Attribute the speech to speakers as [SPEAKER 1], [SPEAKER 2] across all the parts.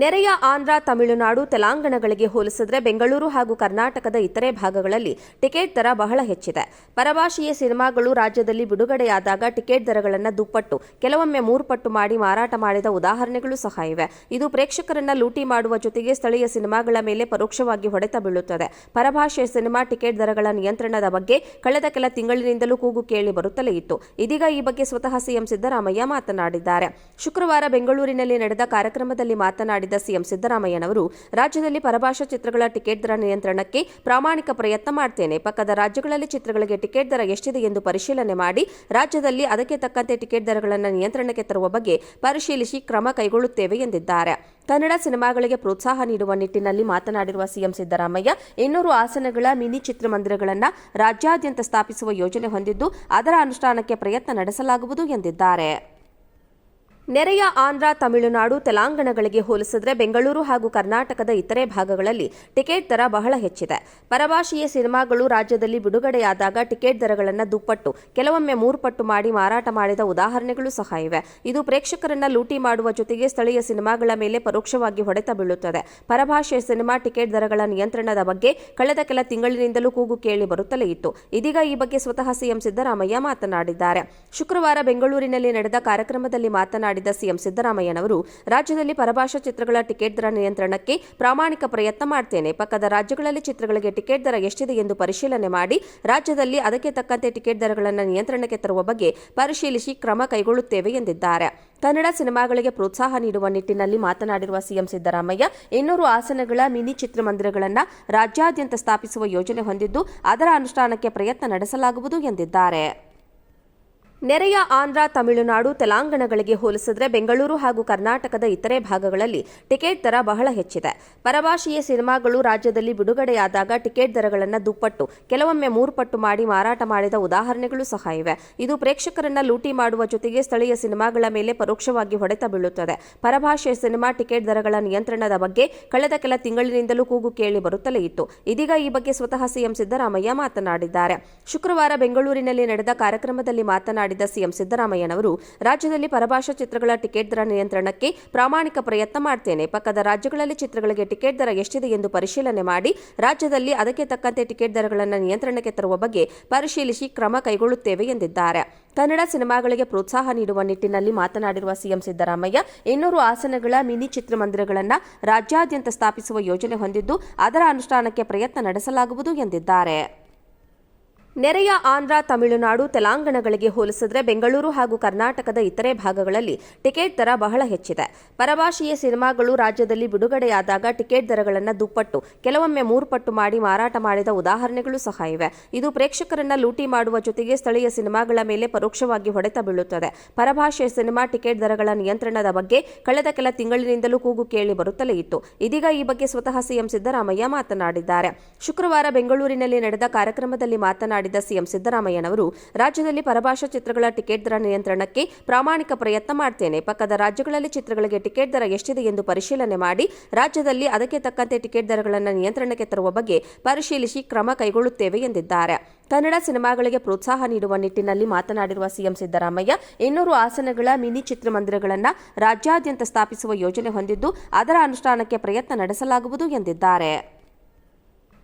[SPEAKER 1] ನೆರೆಯ ಆಂಧ್ರ, ತಮಿಳುನಾಡು, ತೆಲಂಗಾಣಗಳಿಗೆ ಹೋಲಿಸಿದ್ರೆ ಬೆಂಗಳೂರು ಹಾಗೂ ಕರ್ನಾಟಕದ ಇತರೆ ಭಾಗಗಳಲ್ಲಿ ಟಿಕೆಟ್ ದರ ಬಹಳ ಹೆಚ್ಚಿದೆ. ಪರಭಾಷೆಯ ಸಿನಿಮಾಗಳು ರಾಜ್ಯದಲ್ಲಿ ಬಿಡುಗಡೆಯಾದಾಗ ಟಿಕೆಟ್ ದರಗಳನ್ನು ದುಪ್ಪಟ್ಟು, ಕೆಲವೊಮ್ಮೆ ಮೂರು ಪಟ್ಟು ಮಾಡಿ ಮಾರಾಟ ಮಾಡಿದ ಉದಾಹರಣೆಗಳು ಸಹ ಇವೆ. ಇದು ಪ್ರೇಕ್ಷಕರನ್ನ ಲೂಟಿ ಮಾಡುವ ಜೊತೆಗೆ ಸ್ಥಳೀಯ ಸಿನಿಮಾಗಳ ಮೇಲೆ ಪರೋಕ್ಷವಾಗಿ ಹೊಡೆತ ಬೀಳುತ್ತದೆ. ಪರಭಾಷೆಯ ಸಿನಿಮಾ ಟಿಕೆಟ್ ದರಗಳ ನಿಯಂತ್ರಣದ ಬಗ್ಗೆ ಕಳೆದ ಕೆಲ ತಿಂಗಳಿನಿಂದಲೂ ಕೂಗು ಕೇಳಿ ಬರುತ್ತಲೇ ಇತ್ತು. ಇದೀಗ ಈ ಬಗ್ಗೆ ಸ್ವತಃ ಸಿಎಂ ಸಿದ್ದರಾಮಯ್ಯ ಮಾತನಾಡಿದ್ದಾರೆ. ಶುಕ್ರವಾರ ಬೆಂಗಳೂರಿನಲ್ಲಿ ನಡೆದ ಕಾರ್ಯಕ್ರಮದಲ್ಲಿ ಮಾತನಾಡಿದ ಸಿಎಂ ಸಿದ್ದರಾಮಯ್ಯನವರು, ರಾಜ್ಯದಲ್ಲಿ ಪರಭಾಷಾ ಚಿತ್ರಗಳ ಟಿಕೆಟ್ ದರ ನಿಯಂತ್ರಣಕ್ಕೆ ಪ್ರಾಮಾಣಿಕ ಪ್ರಯತ್ನ ಮಾಡ್ತೇನೆ. ಪಕ್ಕದ ರಾಜ್ಯಗಳಲ್ಲಿ ಚಿತ್ರಗಳಿಗೆ ಟಿಕೆಟ್ ದರ ಎಷ್ಟಿದೆ ಎಂದು ಪರಿಶೀಲನೆ ಮಾಡಿ, ರಾಜ್ಯದಲ್ಲಿ ಅದಕ್ಕೆ ತಕ್ಕಂತೆ ಟಿಕೆಟ್ ದರಗಳನ್ನು ನಿಯಂತ್ರಣಕ್ಕೆ ತರುವ ಬಗ್ಗೆ ಪರಿಶೀಲಿಸಿ ಕ್ರಮ ಕೈಗೊಳ್ಳುತ್ತೇವೆ ಎಂದಿದ್ದಾರೆ. ಕನ್ನಡ ಸಿನಿಮಾಗಳಿಗೆ ಪ್ರೋತ್ಸಾಹ ನೀಡುವ ನಿಟ್ಟಿನಲ್ಲಿ ಮಾತನಾಡಿರುವ ಸಿಎಂ ಸಿದ್ದರಾಮಯ್ಯ, ಇನ್ನೂರು ಆಸನಗಳ ಮಿನಿ ಚಿತ್ರಮಂದಿರಗಳನ್ನು ರಾಜ್ಯಾದ್ಯಂತ ಸ್ಥಾಪಿಸುವ ಯೋಜನೆ ಹೊಂದಿದ್ದು, ಅದರ ಅನುಷ್ಠಾನಕ್ಕೆ ಪ್ರಯತ್ನ ನಡೆಸಲಾಗುವುದು ಎಂದಿದ್ದಾರೆ. ನೆರೆಯ ಆಂಧ್ರ, ತಮಿಳುನಾಡು, ತೆಲಂಗಾಣಗಳಿಗೆ ಹೋಲಿಸಿದ್ರೆ ಬೆಂಗಳೂರು ಹಾಗೂ ಕರ್ನಾಟಕದ ಇತರೆ ಭಾಗಗಳಲ್ಲಿ ಟಿಕೆಟ್ ದರ ಬಹಳ ಹೆಚ್ಚಿದೆ. ಪರಭಾಷೆಯ ಸಿನಿಮಾಗಳು ರಾಜ್ಯದಲ್ಲಿ ಬಿಡುಗಡೆಯಾದಾಗ ಟಿಕೆಟ್ ದರಗಳನ್ನು ದುಪ್ಪಟ್ಟು, ಕೆಲವೊಮ್ಮೆ ಮೂರು ಪಟ್ಟು ಮಾಡಿ ಮಾರಾಟ ಮಾಡಿದ ಉದಾಹರಣೆಗಳು ಸಹ ಇವೆ. ಇದು ಪ್ರೇಕ್ಷಕರನ್ನ ಲೂಟಿ ಮಾಡುವ ಜೊತೆಗೆ ಸ್ಥಳೀಯ ಸಿನಿಮಾಗಳ ಮೇಲೆ ಪರೋಕ್ಷವಾಗಿ ಹೊಡೆತ ಬೀಳುತ್ತದೆ. ಪರಭಾಷೆಯ ಸಿನಿಮಾ ಟಿಕೆಟ್ ದರಗಳ ನಿಯಂತ್ರಣದ ಬಗ್ಗೆ ಕಳೆದ ಕೆಲ ತಿಂಗಳಿನಿಂದಲೂ ಕೂಗು ಕೇಳಿ ಬರುತ್ತಲೇ ಇತ್ತು. ಇದೀಗ ಈ ಬಗ್ಗೆ ಸ್ವತಃ ಸಿಎಂ ಸಿದ್ದರಾಮಯ್ಯ ಮಾತನಾಡಿದ್ದಾರೆ. ಶುಕ್ರವಾರ ಬೆಂಗಳೂರಿನಲ್ಲಿ ನಡೆದ ಕಾರ್ಯಕ್ರಮದಲ್ಲಿ ಮಾತನಾಡಿದ ಸಿಎಂ ಸಿದ್ದರಾಮಯ್ಯನವರು, ರಾಜ್ಯದಲ್ಲಿ ಪರಭಾಷಾ ಚಿತ್ರಗಳ ಟಿಕೆಟ್ ದರ ನಿಯಂತ್ರಣಕ್ಕೆ ಪ್ರಾಮಾಣಿಕ ಪ್ರಯತ್ನ ಮಾಡ್ತೇನೆ. ಪಕ್ಕದ ರಾಜ್ಯಗಳಲ್ಲಿ ಚಿತ್ರಗಳಿಗೆ ಟಿಕೆಟ್ ದರ ಎಷ್ಟಿದೆ ಎಂದು ಪರಿಶೀಲನೆ ಮಾಡಿ, ರಾಜ್ಯದಲ್ಲಿ ಅದಕ್ಕೆ ತಕ್ಕಂತೆ ಟಿಕೆಟ್ ದರಗಳನ್ನು ನಿಯಂತ್ರಣಕ್ಕೆ ತರುವ ಬಗ್ಗೆ ಪರಿಶೀಲಿಸಿ ಕ್ರಮ ಕೈಗೊಳ್ಳುತ್ತೇವೆ ಎಂದಿದ್ದಾರೆ. ಕನ್ನಡ ಸಿನಿಮಾಗಳಿಗೆ ಪ್ರೋತ್ಸಾಹ ನೀಡುವ ನಿಟ್ಟಿನಲ್ಲಿ ಮಾತನಾಡಿರುವ ಸಿಎಂ ಸಿದ್ದರಾಮಯ್ಯ, ಇನ್ನೂರು ಆಸನಗಳ ಮಿನಿ ಚಿತ್ರಮಂದಿರಗಳನ್ನು ರಾಜ್ಯಾದ್ಯಂತ ಸ್ಥಾಪಿಸುವ ಯೋಜನೆ ಹೊಂದಿದ್ದು, ಅದರ ಅನುಷ್ಠಾನಕ್ಕೆ ಪ್ರಯತ್ನ ನಡೆಸಲಾಗುವುದು ಎಂದಿದ್ದಾರೆ. ನೆರೆಯ ಆಂಧ್ರ, ತಮಿಳುನಾಡು, ತೆಲಂಗಾಣಗಳಿಗೆ ಹೋಲಿಸಿದ್ರೆ ಬೆಂಗಳೂರು ಹಾಗೂ ಕರ್ನಾಟಕದ ಇತರೆ ಭಾಗಗಳಲ್ಲಿ ಟಿಕೆಟ್ ದರ ಬಹಳ ಹೆಚ್ಚಿದೆ. ಪರಭಾಷೆಯ ಸಿನಿಮಾಗಳು ರಾಜ್ಯದಲ್ಲಿ ಬಿಡುಗಡೆಯಾದಾಗ ಟಿಕೆಟ್ ದರಗಳನ್ನು ದುಪ್ಪಟ್ಟು, ಕೆಲವೊಮ್ಮೆ ಮೂರು ಪಟ್ಟು ಮಾಡಿ ಮಾರಾಟ ಮಾಡಿದ ಉದಾಹರಣೆಗಳು ಸಹ ಇವೆ. ಇದು ಪ್ರೇಕ್ಷಕರನ್ನ ಲೂಟಿ ಮಾಡುವ ಜೊತೆಗೆ ಸ್ಥಳೀಯ ಸಿನಿಮಾಗಳ ಮೇಲೆ ಪರೋಕ್ಷವಾಗಿ ಹೊಡೆತ ಬೀಳುತ್ತದೆ. ಪರಭಾಷೆಯ ಸಿನಿಮಾ ಟಿಕೆಟ್ ದರಗಳ ನಿಯಂತ್ರಣದ ಬಗ್ಗೆ ಕಳೆದ ಕೆಲ ತಿಂಗಳಿನಿಂದಲೂ ಕೂಗು ಕೇಳಿ ಬರುತ್ತಲೇ ಇತ್ತು. ಇದೀಗ ಈ ಬಗ್ಗೆ ಸ್ವತಃ ಸಿಎಂ ಸಿದ್ದರಾಮಯ್ಯ ಮಾತನಾಡಿದ್ದಾರೆ. ಶುಕ್ರವಾರ ಬೆಂಗಳೂರಿನಲ್ಲಿ ನಡೆದ ಕಾರ್ಯಕ್ರಮದಲ್ಲಿ ಮಾತನಾಡಿದ ಸಿಎಂ ಸಿದ್ದರಾಮಯ್ಯನವರು, ರಾಜ್ಯದಲ್ಲಿ ಪರಭಾಷಾ ಚಿತ್ರಗಳ ಟಿಕೆಟ್ ದರ ನಿಯಂತ್ರಣಕ್ಕೆ ಪ್ರಾಮಾಣಿಕ ಪ್ರಯತ್ನ ಮಾಡ್ತೇನೆ. ಪಕ್ಕದ ರಾಜ್ಯಗಳಲ್ಲಿ ಚಿತ್ರಗಳಿಗೆ ಟಿಕೆಟ್ ದರ ಎಷ್ಟಿದೆ ಎಂದು ಪರಿಶೀಲನೆ ಮಾಡಿ, ರಾಜ್ಯದಲ್ಲಿ ಅದಕ್ಕೆ ತಕ್ಕಂತೆ ಟಿಕೆಟ್ ದರಗಳನ್ನು ನಿಯಂತ್ರಣಕ್ಕೆ ತರುವ ಬಗ್ಗೆ ಪರಿಶೀಲಿಸಿ ಕ್ರಮ ಕೈಗೊಳ್ಳುತ್ತೇವೆ ಎಂದಿದ್ದಾರೆ. ಕನ್ನಡ ಸಿನಿಮಾಗಳಿಗೆ ಪ್ರೋತ್ಸಾಹ ನೀಡುವ ನಿಟ್ಟಿನಲ್ಲಿ ಮಾತನಾಡಿರುವ ಸಿಎಂ ಸಿದ್ದರಾಮಯ್ಯ, ಇನ್ನೂರು ಆಸನಗಳ ಮಿನಿ ಚಿತ್ರಮಂದಿರಗಳನ್ನು ರಾಜ್ಯಾದ್ಯಂತ ಸ್ಥಾಪಿಸುವ ಯೋಜನೆ ಹೊಂದಿದ್ದು, ಅದರ ಅನುಷ್ಠಾನಕ್ಕೆ ಪ್ರಯತ್ನ ನಡೆಸಲಾಗುವುದು ಎಂದಿದ್ದಾರೆ. ನೆರೆಯ ಆಂಧ್ರ, ತಮಿಳುನಾಡು, ತೆಲಂಗಾಣಗಳಿಗೆ ಹೋಲಿಸಿದ್ರೆ ಬೆಂಗಳೂರು ಹಾಗೂ ಕರ್ನಾಟಕದ ಇತರೆ ಭಾಗಗಳಲ್ಲಿ ಟಿಕೆಟ್ ದರ ಬಹಳ ಹೆಚ್ಚಿದೆ. ಪರಭಾಷೆಯ ಸಿನಿಮಾಗಳು ರಾಜ್ಯದಲ್ಲಿ ಬಿಡುಗಡೆಯಾದಾಗ ಟಿಕೆಟ್ ದರಗಳನ್ನು ದುಪ್ಪಟ್ಟು, ಕೆಲವೊಮ್ಮೆ ಮೂರು ಪಟ್ಟು ಮಾಡಿ ಮಾರಾಟ ಮಾಡಿದ ಉದಾಹರಣೆಗಳು ಸಹ ಇವೆ. ಇದು ಪ್ರೇಕ್ಷಕರನ್ನ ಲೂಟಿ ಮಾಡುವ ಜೊತೆಗೆ ಸ್ಥಳೀಯ ಸಿನಿಮಾಗಳ ಮೇಲೆ ಪರೋಕ್ಷವಾಗಿ ಹೊಡೆತ ಬೀಳುತ್ತದೆ. ಪರಭಾಷೆಯ ಸಿನಿಮಾ ಟಿಕೆಟ್ ದರಗಳ ನಿಯಂತ್ರಣದ ಬಗ್ಗೆ ಕಳೆದ ಕೆಲ ತಿಂಗಳಿನಿಂದಲೂ ಕೂಗು ಕೇಳಿ ಬರುತ್ತಲೇ ಇತ್ತು. ಇದೀಗ ಈ ಬಗ್ಗೆ ಸ್ವತಃ ಸಿಎಂ ಸಿದ್ದರಾಮಯ್ಯ ಮಾತನಾಡಿದ್ದಾರೆ. ಶುಕ್ರವಾರ ಬೆಂಗಳೂರಿನಲ್ಲಿ ನಡೆದ ಕಾರ್ಯಕ್ರಮದಲ್ಲಿ ಮಾತನಾಡಿದ ಸಿಎಂ ಸಿದ್ದರಾಮಯ್ಯನವರು, ರಾಜ್ಯದಲ್ಲಿ ಪರಭಾಷಾ ಚಿತ್ರಗಳ ಟಿಕೆಟ್ ದರ ನಿಯಂತ್ರಣಕ್ಕೆ ಪ್ರಾಮಾಣಿಕ ಪ್ರಯತ್ನ ಮಾಡ್ತೇನೆ. ಪಕ್ಕದ ರಾಜ್ಯಗಳಲ್ಲಿ ಚಿತ್ರಗಳಿಗೆ ಟಿಕೆಟ್ ದರ ಎಷ್ಟಿದೆ ಎಂದು ಪರಿಶೀಲನೆ ಮಾಡಿ, ರಾಜ್ಯದಲ್ಲಿ ಅದಕ್ಕೆ ತಕ್ಕಂತೆ ಟಿಕೆಟ್ ದರಗಳನ್ನು ನಿಯಂತ್ರಣಕ್ಕೆ ತರುವ ಬಗ್ಗೆ ಪರಿಶೀಲಿಸಿ ಕ್ರಮ ಕೈಗೊಳ್ಳುತ್ತೇವೆ ಎಂದಿದ್ದಾರೆ. ಕನ್ನಡ ಸಿನಿಮಾಗಳಿಗೆ ಪ್ರೋತ್ಸಾಹ ನೀಡುವ ನಿಟ್ಟಿನಲ್ಲಿ ಮಾತನಾಡಿರುವ ಸಿಎಂ ಸಿದ್ದರಾಮಯ್ಯ, ಇನ್ನೂರು ಆಸನಗಳ ಮಿನಿ ಚಿತ್ರಮಂದಿರಗಳನ್ನು ರಾಜ್ಯಾದ್ಯಂತ ಸ್ಥಾಪಿಸುವ ಯೋಜನೆ ಹೊಂದಿದ್ದು, ಅದರ ಅನುಷ್ಠಾನಕ್ಕೆ ಪ್ರಯತ್ನ ನಡೆಸಲಾಗುವುದು ಎಂದಿದ್ದಾರೆ.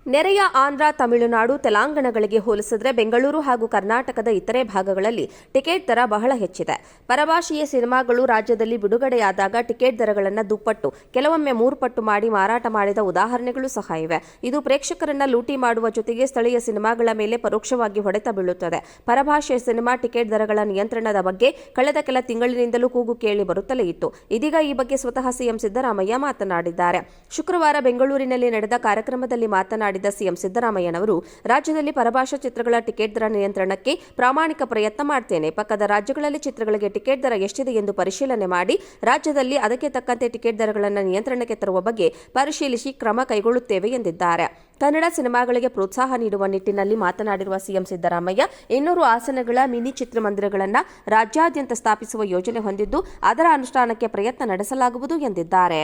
[SPEAKER 1] ನೆರೆಯ ಆಂಧ್ರ, ತಮಿಳುನಾಡು, ತೆಲಂಗಾಣಗಳಿಗೆ ಹೋಲಿಸಿದ್ರೆ ಬೆಂಗಳೂರು ಹಾಗೂ ಕರ್ನಾಟಕದ ಇತರೆ ಭಾಗಗಳಲ್ಲಿ ಟಿಕೆಟ್ ದರ ಬಹಳ ಹೆಚ್ಚಿದೆ. ಪರಭಾಷೆಯ ಸಿನಿಮಾಗಳು ರಾಜ್ಯದಲ್ಲಿ ಬಿಡುಗಡೆಯಾದಾಗ ಟಿಕೆಟ್ ದರಗಳನ್ನು ದುಪ್ಪಟ್ಟು, ಕೆಲವೊಮ್ಮೆ ಮೂರು ಪಟ್ಟು ಮಾಡಿ ಮಾರಾಟ ಮಾಡಿದ ಉದಾಹರಣೆಗಳು ಸಹ ಇವೆ. ಇದು ಪ್ರೇಕ್ಷಕರನ್ನ ಲೂಟಿ ಮಾಡುವ ಜೊತೆಗೆ ಸ್ಥಳೀಯ ಸಿನಿಮಾಗಳ ಮೇಲೆ ಪರೋಕ್ಷವಾಗಿ ಹೊಡೆತ ಬೀಳುತ್ತದೆ. ಪರಭಾಷೆಯ ಸಿನಿಮಾ ಟಿಕೆಟ್ ದರಗಳ ನಿಯಂತ್ರಣದ ಬಗ್ಗೆ ಕಳೆದ ಕೆಲ ತಿಂಗಳಿನಿಂದಲೂ ಕೂಗು ಕೇಳಿ ಬರುತ್ತಲೇ ಇತ್ತು. ಇದೀಗ ಈ ಬಗ್ಗೆ ಸ್ವತಃ ಸಿಎಂ ಸಿದ್ದರಾಮಯ್ಯ ಮಾತನಾಡಿದ್ದಾರೆ. ಶುಕ್ರವಾರ ಬೆಂಗಳೂರಿನಲ್ಲಿ ನಡೆದ ಕಾರ್ಯಕ್ರಮದಲ್ಲಿ ಮಾತನಾಡಿದ ಸಿಎಂ ಸಿದ್ದರಾಮಯ್ಯನವರು, ರಾಜ್ಯದಲ್ಲಿ ಪರಭಾಷಾ ಚಿತ್ರಗಳ ಟಿಕೆಟ್ ದರ ನಿಯಂತ್ರಣಕ್ಕೆ ಪ್ರಾಮಾಣಿಕ ಪ್ರಯತ್ನ ಮಾಡ್ತೇನೆ. ಪಕ್ಕದ ರಾಜ್ಯಗಳಲ್ಲಿ ಚಿತ್ರಗಳಿಗೆ ಟಿಕೆಟ್ ದರ ಎಷ್ಟಿದೆ ಎಂದು ಪರಿಶೀಲನೆ ಮಾಡಿ, ರಾಜ್ಯದಲ್ಲಿ ಅದಕ್ಕೆ ತಕ್ಕಂತೆ ಟಿಕೆಟ್ ದರಗಳನ್ನು ನಿಯಂತ್ರಣಕ್ಕೆ ತರುವ ಬಗ್ಗೆ ಪರಿಶೀಲಿಸಿ ಕ್ರಮ ಕೈಗೊಳ್ಳುತ್ತೇವೆ ಎಂದಿದ್ದಾರೆ. ಕನ್ನಡ ಸಿನಿಮಾಗಳಿಗೆ ಪ್ರೋತ್ಸಾಹ ನೀಡುವ ನಿಟ್ಟಿನಲ್ಲಿ ಮಾತನಾಡಿರುವ ಸಿಎಂ ಸಿದ್ದರಾಮಯ್ಯ, ಇನ್ನೂರು ಆಸನಗಳ ಮಿನಿ ಚಿತ್ರಮಂದಿರಗಳನ್ನು ರಾಜ್ಯಾದ್ಯಂತ ಸ್ಥಾಪಿಸುವ ಯೋಜನೆ ಹೊಂದಿದ್ದು, ಅದರ ಅನುಷ್ಠಾನಕ್ಕೆ ಪ್ರಯತ್ನ ನಡೆಸಲಾಗುವುದು ಎಂದಿದ್ದಾರೆ.